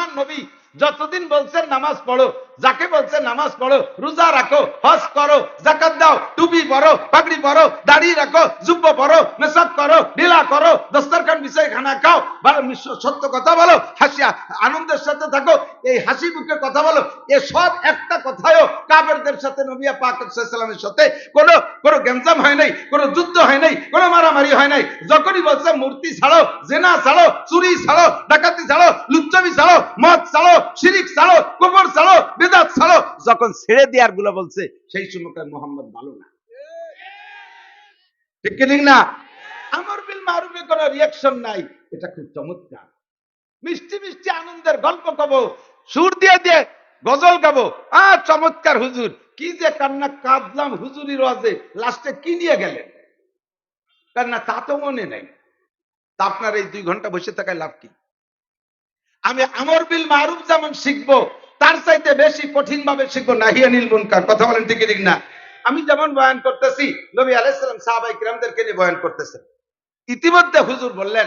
আমার নবী, যতদিন বলছেন নামাজ পড়ো, যাকে বলছেন নামাজ পড়ো, রোজা রাখো, হজ করো জাকাত দাও, টুপি পরো, পাগড়ি পরো, দাড়ি রাখো, জুব্ব পরো, মেসাব করো, ঢিলা করো, দস্তরখান বিষয় খানা খাও সত্য কথা বলো, হাসিয়া, আনন্দের সাথে থাকো এই হাসি মুখে কথা বলো, এ সব একটা কথায়ও কাবেরদের সাথে নবিয়া পাক সাথে কোনো কোনো গ্যাঞ্জাম হয় নাই, কোনো যুদ্ধ হয় নাই, কোনো মারামারি হয় নাই। যখনই বলছে মূর্তি ছাড়ো, জেনা ছাড়ো, চুরি ছাড়ো, ডাকাতি ছাড়ো, লুচ্চামি ছাড়ো, মদ ছাড়ো, শিরিক ছাড়ো কোমর ছাড়ো, বেদাত ছাড়ো, যখন ছেড়ে দেওয়ারগুলো বলছে, সেই সময় মোহাম্মদ ভালো না। ঠিক কি না? আমার বিল মারুফে কোনো রিয়াকশন নাই, এটা খুব চমৎকার। মিষ্টি মিষ্টি আনন্দের গল্প কব সুর দিয়ে দিয়ে গজল গাবো। আ, চমৎকার হুজুর। কি যে কান্না, কাঁদলাম হুজুরির ওয়াজে। লাস্টে কি নিয়ে গেলেন? কান্না, তা তো মনে নাই। তা আপনার এই দুই ঘণ্টা বসে থাকায় লাভ কি? আমি আমর বিল মারুফ যেমন শিখব, তার চাইতে বেশি কঠিন ভাবে শিখব নাহিয়া নীল মুনকার। কথা বলেন ঠিক ঠিক না আমি যেমন বয়ান করতেছি, নবী আলাইসালাম সাহাবাই কিরামদেরকে নিয়ে বয়ান করতেছেন। ইতিমধ্যে হুজুর বললেন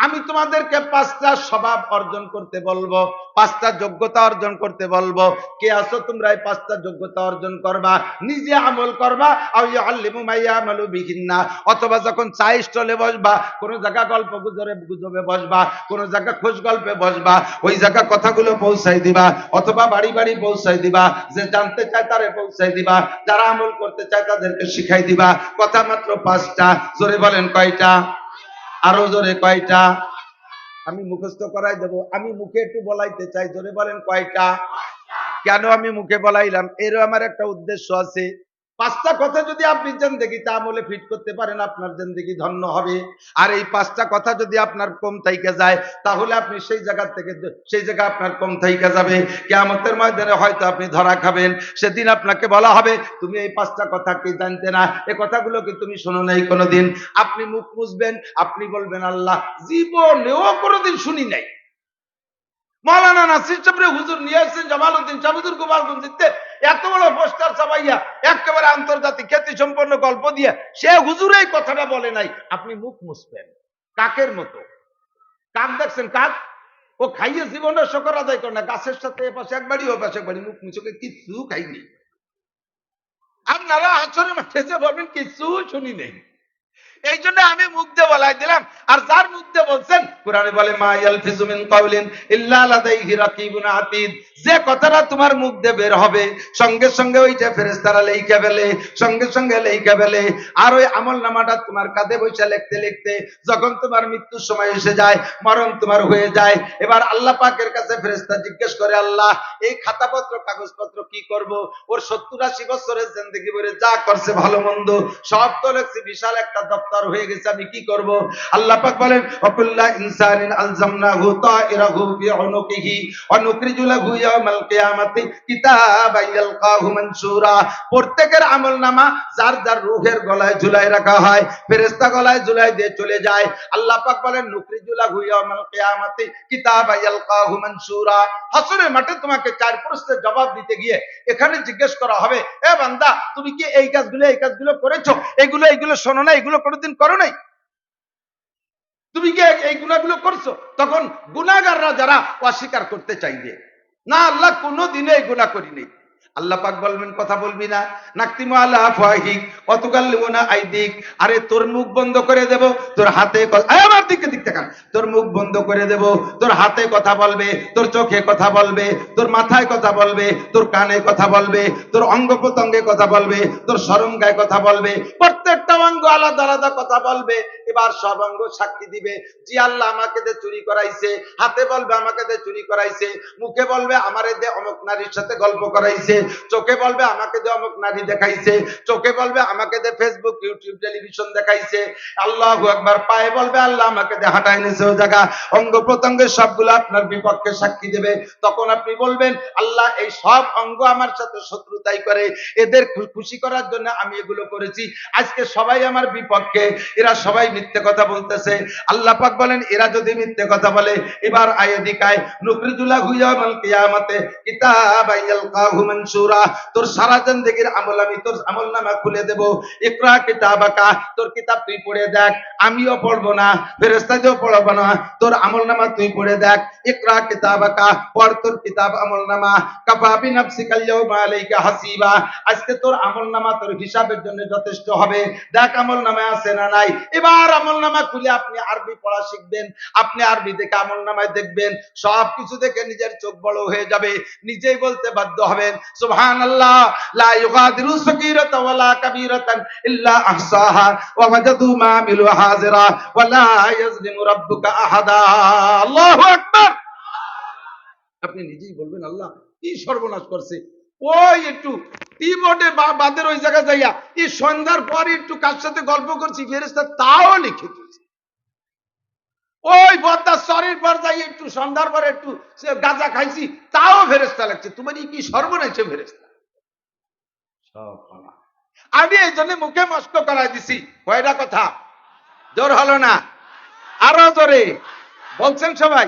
আমি তোমাদেরকে পাঁচটা স্বভাব অর্জন করতে বলব, পাঁচটা যোগ্যতা অর্জন করতে বলব। কে আসো তোমরা এই পাঁচটা যোগ্যতা অর্জন করবা? নিজে আমল করবা, আও ইয়াল্লিমু মাইয়া আমালু বিহিন্না। অথবা যখন চা স্টলে বসবা, কোন জায়গা গল্প গুজরে গুজবে বসবা, কোন জায়গা খোঁজ গল্পে বসবা, ওই জায়গা কথাগুলো পৌঁছাই দিবা, অথবা বাড়ি বাড়ি পৌঁছাই দিবা, যে জানতে চায় তারে পৌঁছাই দিবা, যারা আমল করতে চায় তাদেরকে শিখাই দিবা। কথা মাত্র পাঁচটা, জোরে বলেন কয়টা? আরও জোরে কয়টা? আমি মুখস্থ করাই দেব। আমি মুখে একটু বলাইতে চাই। জোরে বলেন কয়টা? কেন আমি মুখে বলাইলাম? এরও আমার একটা উদ্দেশ্য আছে। পাঁচটা কথা যদি আপনি জেন্দেগি আমলে ফিট করতে পারেন, আপনার জেন্দেগি ধন্য হবে। আর এই পাঁচটা কথা যদি আপনার কম থাইকে যায়, তাহলে আপনি সেই জায়গা থেকে, সেই জায়গা আপনার কম থাইকে যাবে। কেয়ামতের ময়দানে হয়তো আপনি ধরা খাবেন। সেদিন আপনাকে বলা হবে, তুমি এই পাঁচটা কথা কি জানতে না। এই কথাগুলো কি তুমি শোনো নাই কোনোদিন? আপনি মুখ মুছবেন, আপনি বলবেন, আল্লাহ, জীবনেও কোনোদিন শুনি নাই। মৌলানা নাসির সাহেব হুজুর নিয়ে আসছেন, জামালউদ্দিন শামুদুর গোপালগঞ্জিতে এত বড় পোস্টার চাপাইয়া একেবারে আন্তর্জাতিক খ্যাতি সম্পন্ন গল্প দিয়ে সে হুজুর এই কথাটা বলে নাই। আপনি মুখ মুছবেন, কাকের মতো। কাক দেখছেন, কাক? ও খাইয়ে জীবনের শকর আদায় করে না, গাছের সাথে এপাশে পাশে একবারই ও পাশে একবারই মুখ মুছকে কিছু খাইনি। আপনারা আচরণ মাঠে বলবেন কিছু শুনি নেই। এই জন্য আমি মুখ দিয়ে বলাই দিলাম। আর যার মুখ দিয়ে বলছেন, কোরআনে বলে, মা ইয়ালফিজু মিন কাউলিন ইল্লা লাদাইহি রাকিবুন আতীদ। যে কথাটা তোমার মুখ দিয়ে বের হবে, সঙ্গে সঙ্গে ওইটা ফেরেশতারা লেখা ফেলে, সঙ্গে সঙ্গে লেখা ফেলে, আর ওই আমল নামাটা তোমার কাঁধে বসে লিখতে লিখতে, যখন তোমার মৃত্যুর সময় এসে যায়, মরণ তোমার হয়ে যায়, এবার আল্লাহ পাকের কাছে ফেরেশতা জিজ্ঞেস করে, আল্লাহ, এই খাতাপত্র, কাগজপত্র কি করব? ওর সত্তর আশি বছরের জিন্দগি ভরে যা করছে ভালো মন্দ, সব তো লেখছে, বিশাল একটা দপ্তর হয়ে গেছে, আমি কি করব? আল্লাহ পাক বলেন, অকুল্লা ইনসানিন আলজামনাহু তাইরাহু ফি উনুকিহি ওয়া নুখরিজু লাহু ইয়াওমাল কিয়ামাতি কিতাবান ইয়ালকাহু মানসুরা। প্রত্যেকের আমলনামা যার যার রূহের গলায় ঝুলাই রাখা হয়, ফেরেশতা গলায় ঝুলাই দিয়ে চলে যায়। আল্লাহ পাক বলেন নুখরিজু লাহু ইয়াওমাল কিয়ামাতি কিতাবান ইয়ালকাহু মানসুরা। হাসরের মাঠে তোমাকে চার প্রশ্নের জবাব দিতে গিয়ে এখানে জিজ্ঞেস করা হবে, এ বান্দা, তুমি কি এই কাজগুলো এই কাজগুলো করেছ? এগুলো এগুলো শোনো না, এগুলো কোনোদিন করো নাই? তুমি কি এই গুণাগুলো করছ? তখন গুণাগাররা যারা অস্বীকার করতে চাইবে। না, আল্লাহ কোনো দিনে এই গুণা করিনি আল্লাহ পাক বলবেন, কথা বলবি না। নাকতিমু আল্লাহ ফাহিক অতকাল্লিমুনা আইদিক। আরে, তোর মুখ বন্ধ করে দেব, তোর হাতে আমার দিকে, দিক তাকান তোর মুখ বন্ধ করে দেব, তোর হাতে কথা বলবে, তোর চোখে কথা বলবে, তোর মাথায় কথা বলবে, তোর কানে কথা বলবে, তোর অঙ্গ প্রত্যঙ্গে কথা বলবে, তোর সরঙ্গায় কথা বলবে। প্রত্যেকটা অঙ্গ আলাদা আলাদা কথা বলবে, এবার সব অঙ্গ সাক্ষী দিবে। জি আল্লাহ আমাকে দে চুরি করাইছে, হাতে বলবে আমাকে দে চুরি করাইছে, মুখে বলবে আমারে দে অমুক নারীর সাথে গল্প করাইছে, চোখে বলবে আমাকে যে অমুক নারী দেখাইছে, চোখে বলবে আমাকে যে ফেসবুক ইউটিউব টেলিভিশন দেখাইছে। আল্লাহ একবার পায়ে বলবে আল্লাহ আমাকে যে হাঁটাই নিছে ও জায়গা। অঙ্গ প্রত্যঙ্গের সবগুলো আপনার বিপক্ষে সাক্ষী দেবে। তখন আপনি বলবেন, আল্লাহ এই সব অঙ্গ আমার সাথে শত্রুতাই করে, এদের খুশি করার জন্য আমি এগুলো করেছি। আজকে সবাই আমার বিপক্ষে, এরা সবাই মিথ্যে কথা বলতেছে। আল্লাহ পাক বলেন, এরা যদি মিথ্যে কথা বলে, এবার আয়দিকায় নুকরিজুল্লাহ হুয়ামাল কিয়ামতে কিতাবাই ইয়ালকাহু মানসুরা। তোর সারা জিন্দেগীর আমল আমি তোর আমলনামা খুলে দেব। ইকরা কিতাবাকা, তোর কিতাব তুই পড়ে দেখ। আমিও পড়ব না, ফেরেশতাদেরও পড়ব না। তোর আমলনামা তুই পড়ে দেখ। ইকরা কিতাবাকা, পড় তোর কিতাব আমলনামা। কাফা বিনাফসিকাল ইয়াউমা আলাইকা হাসিবা। আজকে তোর আমলনামা তোর হিসাবের জন্য যথেষ্ট হবে। দেখ আমলনামায় আছে না নাই। এবার আমলনামা খুলে আপনি আরবি পড়া শিখবেন, আপনি আরবি দেখে আমলনামায় দেখবেন সব কিছু দেখে নিজের চোখ বড় হয়ে যাবে, নিজেই বলতে বাধ্য হবেন আমিলু আহাদা। আল্লাহু আপনি নিজেই বলবেন, আল্লাহ, কি সর্বনাশ করছে? ওই একটু টিবোর্ডে বাদের ওই জায়গায় যাইয়া, এই সন্ধ্যার পর একটু কার সাথে গল্প করছি ফেরেস্তা তাও লিখে দিয়েছে। ওই বদ্দার শরীর পর যাই একটু, সন্ধ্যার পর একটু গাঁজা খাইছি, তাও ফেরেস্তা লাগছে তোমার কি সর্বনাশে ফেরেস্তা আমি এই জন্য মুখে মস্ক করাই দিছি। কয়টা কথা? জোর হলো না? আরও জোরে। বলছেন সবাই?